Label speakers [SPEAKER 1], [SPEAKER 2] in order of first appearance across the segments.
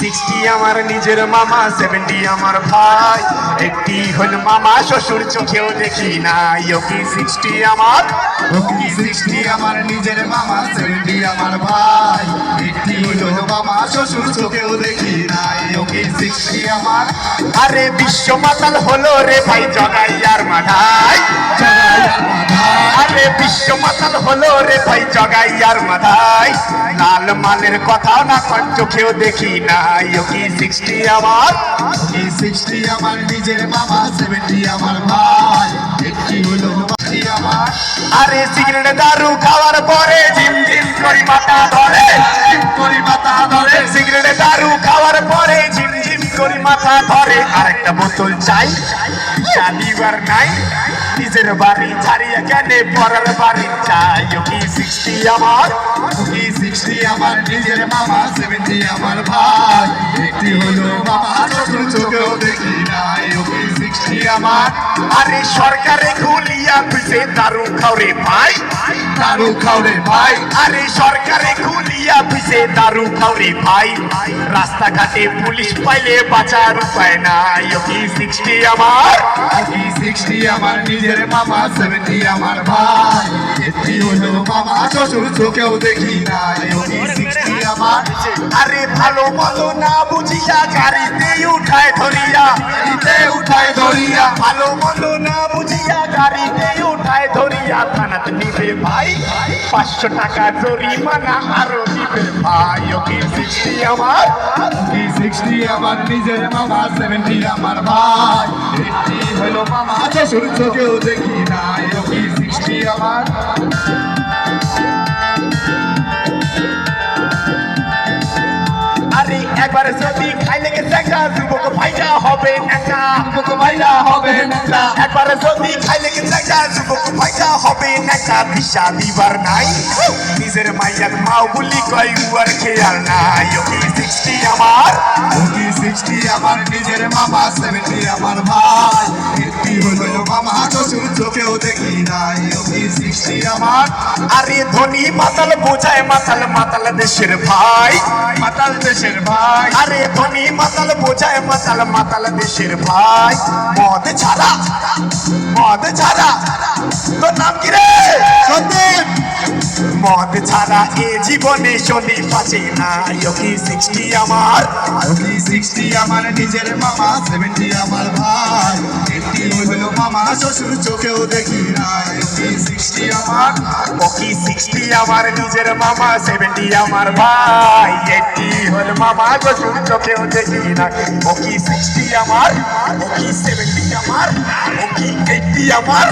[SPEAKER 1] Sixty আমার নিজের মামা সেভেন্টি আমার ভাই। একটি হল মামা, শ্বশুর চোখেও দেখি নাই। ওকি সিক্সটি আমার,
[SPEAKER 2] ওকি সিক্সটি আমার নিজের মামা সেভেন্টি আমার ভাই। একটি হলো মামা, শ্বশুর চোখেও দেখি নাই। ওকি সিক্সটি আমার।
[SPEAKER 1] আরে বিশ্ব মাতাল হলো রে ভাই জগাই আর মাথায়।
[SPEAKER 2] জগাইয়ার মাথায়।
[SPEAKER 1] আরে বিশ্ব মাতাল হলো রে ভাই জগাই আর মাথায়। মালের কথাও না কন চোখেও দেখি নাই। ওকি সিক্সটি আমার?
[SPEAKER 2] কি সিক্সটি আমার? নিজের মামা সেভেন্টি আমার ভাই। একটি হলো আমার।
[SPEAKER 1] আরে সিগারেট দারু খাওয়ার পরে ঝিম ঝিম করি মাথা ধরে।
[SPEAKER 2] জিম করি মাথা ধরে।
[SPEAKER 1] সিগারেট দারু খাওয়ার পরে ঝিম ঝিম করি মাথা ধরে। আরেকটা বোতল চাই। চালিবার নাই। নিজের বাড়ি ছাড়িয়ে কেন পরের বাড়ি। চাই কি সিক্সটি আমার?
[SPEAKER 2] কি সিক্সটি আমার? নিজের মামা, সেভেন্টি আমার ভাই। একটি হলো মামা আমার।
[SPEAKER 1] আরে সরকারে খুলিয়া খুঁজে দারু খাওরে ভাই।
[SPEAKER 2] দারু খাওরে ভাই।
[SPEAKER 1] আরে সরকারে খুলিয়া খুঁজে দারু খাওরে ভাই। রাস্তাঘাটে পুলিশ পাইলে বাঁচার উপায় নাই। ওকি সিক্সটি আমার।
[SPEAKER 2] ওকি সিক্সটি আমার, নিজের মামা, সেভেন্টি আমার ভাই। একটি হলো মামা, শ্বশুর চোখেও দেখি নাই।
[SPEAKER 1] আরে ভালো মতো না বুঝিয়া গাড়িতে উঠায় ধরিয়া,
[SPEAKER 2] গাড়িতে উঠায় ধরিয়া।
[SPEAKER 1] ভালো মতো না বুঝিয়া গাড়িতে উঠায় ধরিয়া থানাতে নিবে ভাই, পাঁচশো টাকা জরিমানা আরও দিবে ভাই। ওকে সিক্সটি আমার?
[SPEAKER 2] সিক্সটি আমার? নিজের মামা সেভেন্টি আমার ভাই। একটি হলো মামা। শ্বশুর চোখেও দেখি না ওকি সিক্সটি আমার?
[SPEAKER 1] আরে একবার যদি খাই লেগে দেখা যুবক ভাইটা হবে একা
[SPEAKER 2] বুক ভাইরা হবে নেতা।
[SPEAKER 1] একবার যদি খাই লেগে দেখা যুবক ভাইটা হবে একা দিশা দিবার নাই। নিজের মাইয়ার মাও বলি কই উয়ার খেয়াল নাই। ওকে সিক্সটি আমার
[SPEAKER 2] ওকি সিক্সটি আমার নিজের মামা সেভেন্টি আমার ভাই। একটি হলো আমার।
[SPEAKER 1] আরে ধনী মাতাল বোঝায় মাতাল মাতাল দেশের ভাই।
[SPEAKER 2] মাতাল দেশের ভাই।
[SPEAKER 1] আরে ধনী মাতাল বোঝায় মাতাল মাতাল দেশের ভাই। মদ ছাড়া মদ ছাড়া। তোর নাম কি রে?
[SPEAKER 2] সন্দীপ
[SPEAKER 1] মদ ছাড়া এ জীবনে শনি পাচে না ইয়োকি সিক্সটি আমার।
[SPEAKER 2] ওকি সিক্সটি আমার নিজের মামা সেভেন্টি আমার ভাই। একটি হলো মামা শ্বশুর চোখেও দেখি নাই ওকি সিক্সটি আমার
[SPEAKER 1] ওকি সিক্সটি আমার নিজের মামা সেভেন্টি আমার ভাই এইটি হল মামা শ্বশুর চোখেও দেখি না ওকি সিক্সটি আমার ওকি সেভেন্টি আমার ওকি এইটি আমার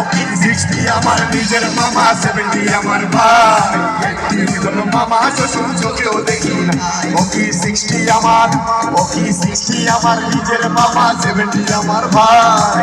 [SPEAKER 1] ওকি সিক্সটি আমার
[SPEAKER 2] নিজের মামা সেভেন্টি আমার ভাই একটি হলো মামা শ্বশুর চোখেও দেখি নাই
[SPEAKER 1] ওকি সিক্সটি আমার ওকি সিক্সটি আমার নিজের মামা সেভেন্টি আমার ভাই